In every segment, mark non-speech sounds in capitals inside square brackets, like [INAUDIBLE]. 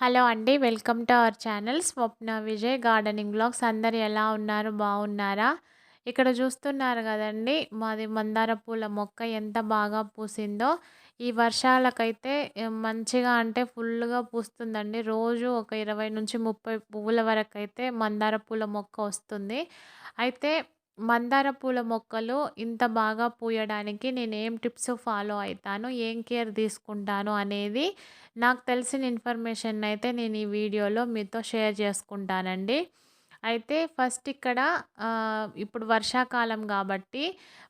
Hello అండి welcome to our channel Swapna Vijay gardening blogs. అందరు ఎలా ఉన్నారు? బాగున్నారా? ఇక్కడ చూస్తున్నారు కదండి మాది మందార పూల మొక్క ఎంత బాగా పూసిందో. ఈ వర్షాలకైతే మంచిగా అంటే ఫుల్గా పూస్తుందండి. రోజు ఒక ఇరవై నుంచి ముప్పై పువ్వుల వరకు అయితే మందార పూల మొక్క వస్తుంది. అయితే మందార పూల మొక్కలు ఇంత బాగా పూయడానికి నేను ఏం టిప్స్ ఫాలో అవుతాను ఏం కేర్ తీసుకుంటాను అనేది నాకు తెలిసిన ఇన్ఫర్మేషన్ అయితే నేను ఈ వీడియోలో మీతో షేర్ చేసుకుంటానండి. అయితే ఫస్ట్ ఇక్కడ ఇప్పుడు వర్షాకాలం కాబట్టి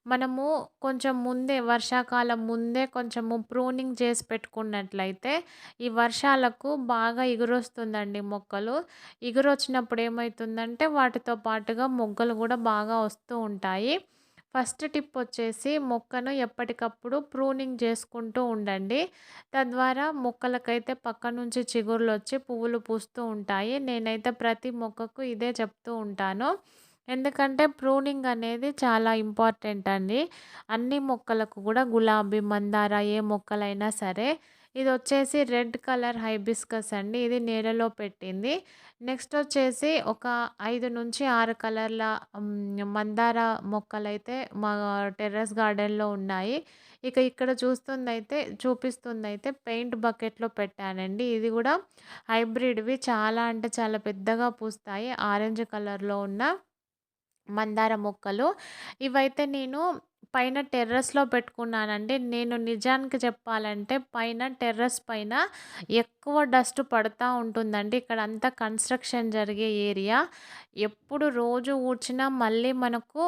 మనము కొంచెం ముందే వర్షాకాలం ముందే కొంచెము ప్రూనింగ్ చేసి పెట్టుకున్నట్లయితే ఈ వర్షాలకు బాగా ఎగురొస్తుందండి మొక్కలు. ఎగురొచ్చినప్పుడు ఏమవుతుందంటే వాటితో పాటుగా మొగ్గలు కూడా బాగా వస్తూ ఉంటాయి. ఫస్ట్ టిప్ వచ్చేసి మొక్కను ఎప్పటికప్పుడు ప్రూనింగ్ చేసుకుంటూ ఉండండి. తద్వారా మొక్కలకైతే పక్క నుంచి చిగుర్లు వచ్చి పువ్వులు పూస్తూ ఉంటాయి. నేనైతే ప్రతి మొక్కకు ఇదే చెప్తూ ఉంటాను. ఎందుకంటే ప్రూనింగ్ అనేది చాలా ఇంపార్టెంట్ అండి. అన్ని మొక్కలకు కూడా గులాబీ మందార ఏ మొక్కలైనా సరే ఇది వచ్చేసి రెడ్ కలర్ హైబిస్కస్ అండి. ఇది నేలలో పెట్టింది. నెక్స్ట్ వచ్చేసి ఒక ఐదు నుంచి ఆరు కలర్ల మందార మొక్కలైతే మా టెర్రస్ గార్డెన్లో ఉన్నాయి. ఇక ఇక్కడ చూస్తుందైతే చూపిస్తుందైతే పెయింట్ బకెట్లో పెట్టానండి. ఇది కూడా హైబ్రిడ్వి చాలా అంటే చాలా పెద్దగా పూస్తాయి. ఆరెంజ్ కలర్లో ఉన్న మందార మొక్కలు. ఇవైతే నేను పైన టెర్రస్లో పెట్టుకున్నానండి. నేను నిజానికి చెప్పాలంటే పైన టెర్రస్ పైన ఎక్కువ డస్ట్ పడుతూ ఉంటుందండి. ఇక్కడ అంతా కన్స్ట్రక్షన్ జరిగే ఏరియా. ఎప్పుడు రోజు ఊడ్చినా మళ్ళీ మనకు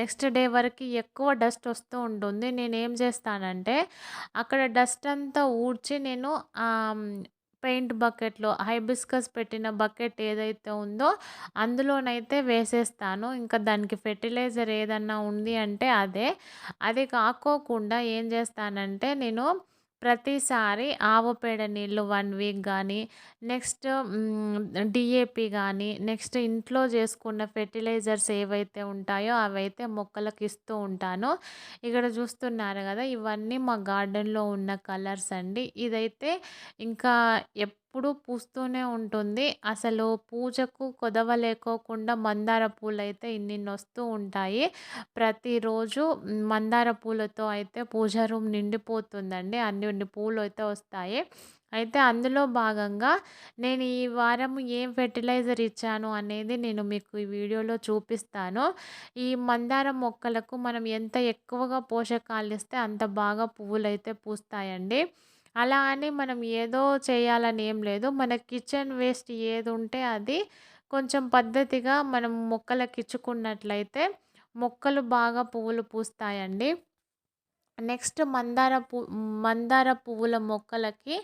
నెక్స్ట్ డే వరకు ఎక్కువ డస్ట్ వస్తూ ఉంటుంది. నేను ఏం చేస్తానంటే అక్కడ డస్ట్ అంతా ఊడ్చి నేను పెయింట్ బకెట్లో హైబిస్కస్ పెట్టిన బకెట్ ఏదైతే ఉందో అందులోనైతే వేసేస్తాను. ఇంకా దానికి ఫెర్టిలైజర్ ఏదన్నా ఉంది అంటే అదే. అది కాకోకుండా ఏం చేస్తానంటే నేను ప్రతిసారి ఆవు పేడ నీళ్ళు వన్ వీక్ కానీ నెక్స్ట్ డిఏపి కానీ నెక్స్ట్ ఇంట్లో చేసుకున్న ఫెర్టిలైజర్స్ ఏవైతే ఉంటాయో అవైతే మొక్కలకు ఇస్తూ ఉంటాను. ఇక్కడ చూస్తున్నారు కదా ఇవన్నీ మా గార్డెన్లో ఉన్న కలర్స్ అండి. ఇదైతే ఇంకా ఎప్పుడు పూస్తూనే ఉంటుంది. అసలు పూజకు కొదవ లేకోకుండా మందార పూలు అయితే ఇన్నిన్ని వస్తూ ఉంటాయి. ప్రతిరోజు మందార పూలతో అయితే పూజ రూమ్ నిండిపోతుందండి. అన్ని పూలు అయితే వస్తాయి. అయితే అందులో భాగంగా నేను ఈ వారం ఏం ఫెర్టిలైజర్ ఇచ్చాను అనేది నేను మీకు ఈ వీడియోలో చూపిస్తాను. ఈ మందార మొక్కలకు మనం ఎంత ఎక్కువగా పోషకాలు ఇస్తే అంత బాగా పువ్వులు అయితే పూస్తాయండి. అలా అని మనం ఏదో చేయాలని ఏం లేదు. మన కిచెన్ వేస్ట్ ఏది ఉంటే అది కొంచెం పద్ధతిగా మనం మొక్కలకు ఇచ్చుకున్నట్లయితే మొక్కలు బాగా పువ్వులు పూస్తాయండి. నెక్స్ట్ మందార పువ్వు మందార పువ్వుల మొక్కలకి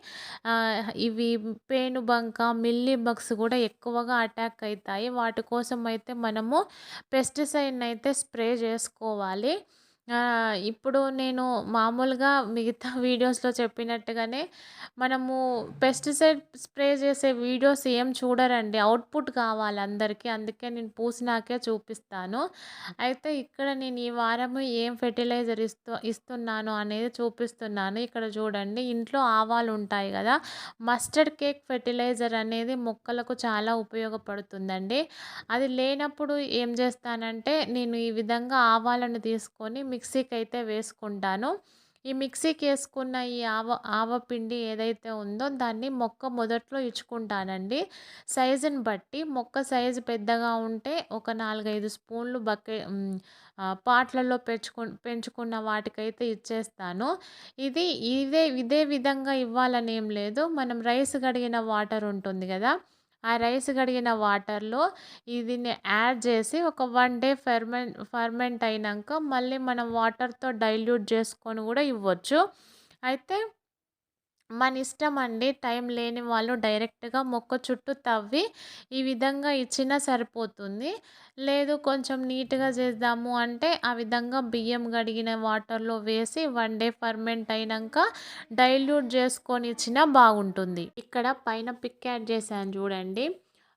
ఇవి పేనుబంక మిల్లీ బగ్స్ కూడా ఎక్కువగా అటాక్ అవుతాయి వాటి కోసం అయితే మనము పెస్టిసైడ్ని అయితే స్ప్రే చేసుకోవాలి. ఆ, ఇప్పుడు నేను మామూలుగా మిగతా [LAUGHS] వీడియోస్లో చెప్పినట్టుగానే మనము పెస్టిసైడ్ స్ప్రే చేసే వీడియోస్ ఏం చూడరండి. అవుట్పుట్ కావాలి అందరికీ. అందుకే నేను పూసినాకే చూపిస్తాను. అయితే ఇక్కడ నేను ఈ వారము ఏం ఫెర్టిలైజర్ ఇస్తూ ఇస్తున్నాను అనేది చూపిస్తున్నాను. ఇక్కడ చూడండి ఇంట్లో ఆవాలు ఉంటాయి కదా. మస్టర్డ్ కేక్ ఫెర్టిలైజర్ అనేది మొక్కలకు చాలా ఉపయోగపడుతుందండి. అది లేనప్పుడు ఏం చేస్తానంటే నేను ఈ విధంగా ఆవాలను తీసుకొని మిక్సీకి అయితే వేసుకుంటాను. ఈ మిక్సీకి వేసుకున్న ఈ ఆవ ఆవపిండి ఏదైతే ఉందో దాన్ని మొక్క మొదట్లో ఇచ్చుకుంటానండి. సైజుని బట్టి మొక్క సైజు పెద్దగా ఉంటే ఒక నాలుగైదు స్పూన్లు బకె పాట్లలో పెంచుకు పెంచుకున్న వాటికైతే ఇచ్చేస్తాను. ఇది ఇదే ఇదే విధంగా ఇవ్వాలని ఏం లేదు. మనం రైస్ కడిగిన వాటర్ ఉంటుంది కదా ఆ రైస్ కడిగిన వాటర్లో దీన్ని యాడ్ చేసి ఒక వన్ డే ఫెర్మెంట్ ఫర్మెంట్ అయినాక మళ్ళీ మనం వాటర్తో డైల్యూట్ చేసుకొని కూడా ఇవ్వచ్చు. అయితే మన ఇష్టం అండి. టైం లేని వాళ్ళు డైరెక్ట్గా మొక్క చుట్టూ తవ్వి ఈ విధంగా ఇచ్చినా సరిపోతుంది. లేదు కొంచెం నీట్గా చేద్దాము అంటే ఆ విధంగా బియ్యం కడిగిన వాటర్లో వేసి వన్ డే ఫర్మెంట్ అయినాక డైల్యూట్ చేసుకొని ఇచ్చినా బాగుంటుంది. ఇక్కడ పైన పిక్ యాడ్ చేశాను చూడండి.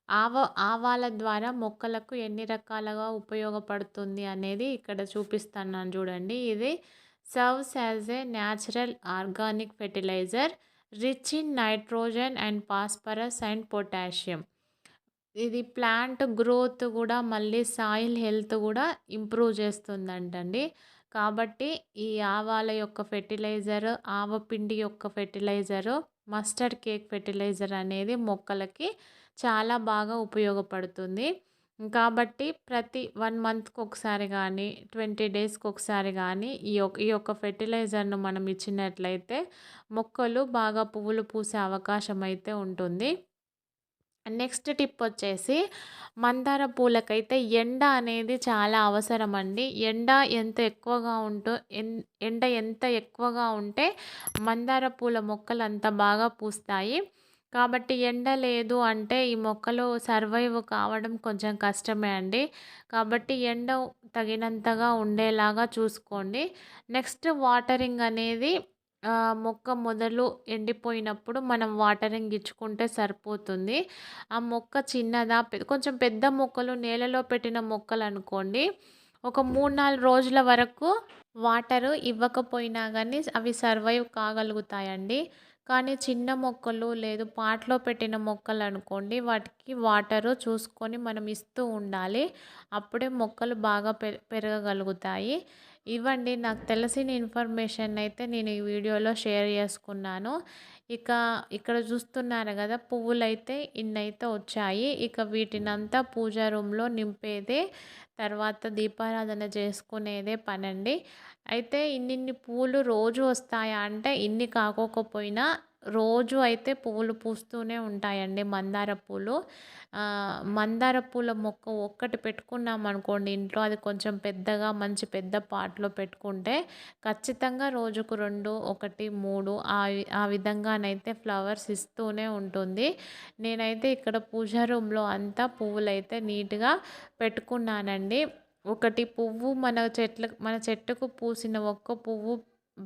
ఆవ ఆవాల ద్వారా మొక్కలకు ఎన్ని రకాలుగా ఉపయోగపడుతుంది అనేది ఇక్కడ చూపిస్తున్నాను చూడండి. ఇది serves as a natural organic fertilizer rich in nitrogen and phosphorus and potassium ఇది ప్లాంట్ గ్రోత్ కూడా మళ్ళీ సాయిల్ హెల్త్ కూడా ఇంప్రూవ్ చేస్తుందంటండి. కాబట్టి ఈ ఆవాల యొక్క ఫెర్టిలైజర్ ఆవపిండి యొక్క ఫెర్టిలైజరు మస్టర్డ్ కేక్ ఫెర్టిలైజర్ అనేది మొక్కలకి చాలా బాగా ఉపయోగపడుతుంది. కాబట్టి ప్రతి వన్ మంత్కి ఒకసారి కానీ ట్వంటీ డేస్కి ఒకసారి కానీ ఈ యొక్క ఈ యొక్క ఫెర్టిలైజర్ను మనం ఇచ్చినట్లయితే మొక్కలు బాగా పువ్వులు పూసే అవకాశం అయితే ఉంటుంది. నెక్స్ట్ టిప్ వచ్చేసి మందార పూలకైతే ఎండ అనేది చాలా అవసరం అండి ఎండ ఎంత ఎక్కువగా ఉంటో ఎండ ఎంత ఎక్కువగా ఉంటే మందార పూల మొక్కలు అంత బాగా పూస్తాయి. కాబట్టి ఎండ లేదు అంటే ఈ మొక్కలు సర్వైవ్ కావడం కొంచెం కష్టమే అండి. కాబట్టి ఎండ తగినంతగా ఉండేలాగా చూసుకోండి. నెక్స్ట్ వాటరింగ్ అనేది మొక్క మొదలు ఎండిపోయినప్పుడు మనం వాటరింగ్ ఇచ్చుకుంటే సరిపోతుంది. ఆ మొక్క చిన్నదా కొంచెం పెద్ద మొక్కలు నేలలో పెట్టిన మొక్కలు అనుకోండి. ఒక మూడు నాలుగు రోజుల వరకు వాటరు ఇవ్వకపోయినా కానీ అవి సర్వైవ్ కాగలుగుతాయండి. కానీ చిన్న మొక్కలు లేదు పాట్లో పెట్టిన మొక్కలు అనుకోండి వాటికి వాటరు చూసుకొని మనం ఇస్తూ ఉండాలి. అప్పుడే మొక్కలు బాగా పెరగగలుగుతాయి. ఇవ్వండి. నాకు తెలిసిన ఇన్ఫర్మేషన్ అయితే నేను ఈ వీడియోలో షేర్ చేసుకున్నాను. ఇక ఇక్కడ చూస్తున్నారు కదా పువ్వులు అయితే ఇన్నైతే వచ్చాయి. ఇక వీటినంతా పూజా రూమ్లో నింపేదే తర్వాత దీపారాధన చేసుకునేదే పనండి. అయితే ఇన్నిన్ని పూలు రోజు వస్తాయా అంటే ఇన్ని కాకోకపోయినా రోజు అయితే పువ్వులు పూస్తూనే ఉంటాయండి. మందార పూలు. మందార పూల మొక్క ఒక్కటి పెట్టుకున్నాం అనుకోండి ఇంట్లో అది కొంచెం పెద్దగా మంచి పెద్ద పాట్లో పెట్టుకుంటే ఖచ్చితంగా రోజుకు రెండు ఒకటి మూడు ఆ ఆ విధంగానైతే ఫ్లవర్స్ ఇస్తూనే ఉంటుంది. నేనైతే ఇక్కడ పూజా రూమ్లో అంతా పువ్వులైతే నీట్గా పెట్టుకున్నానండి. ఒకటి పువ్వు మన చెట్ల మన చెట్టుకు పూసిన ఒక్క పువ్వు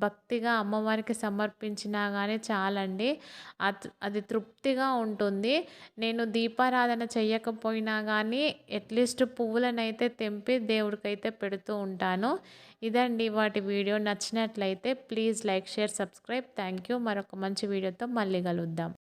భక్తిగా అమ్మవారికి సమర్పించినా కానీ చాలండి. అది తృప్తిగా ఉంటుంది. నేను దీపారాధన చేయకపోయినా కానీ అట్లీస్ట్ పువ్వులనైతే తెంపి దేవుడికైతే పెడుతూ ఉంటాను. ఇదండి వాటి వీడియో నచ్చినట్లయితే please like share subscribe. Thank you మరొక మంచి వీడియోతో మళ్ళీ కలుద్దాం.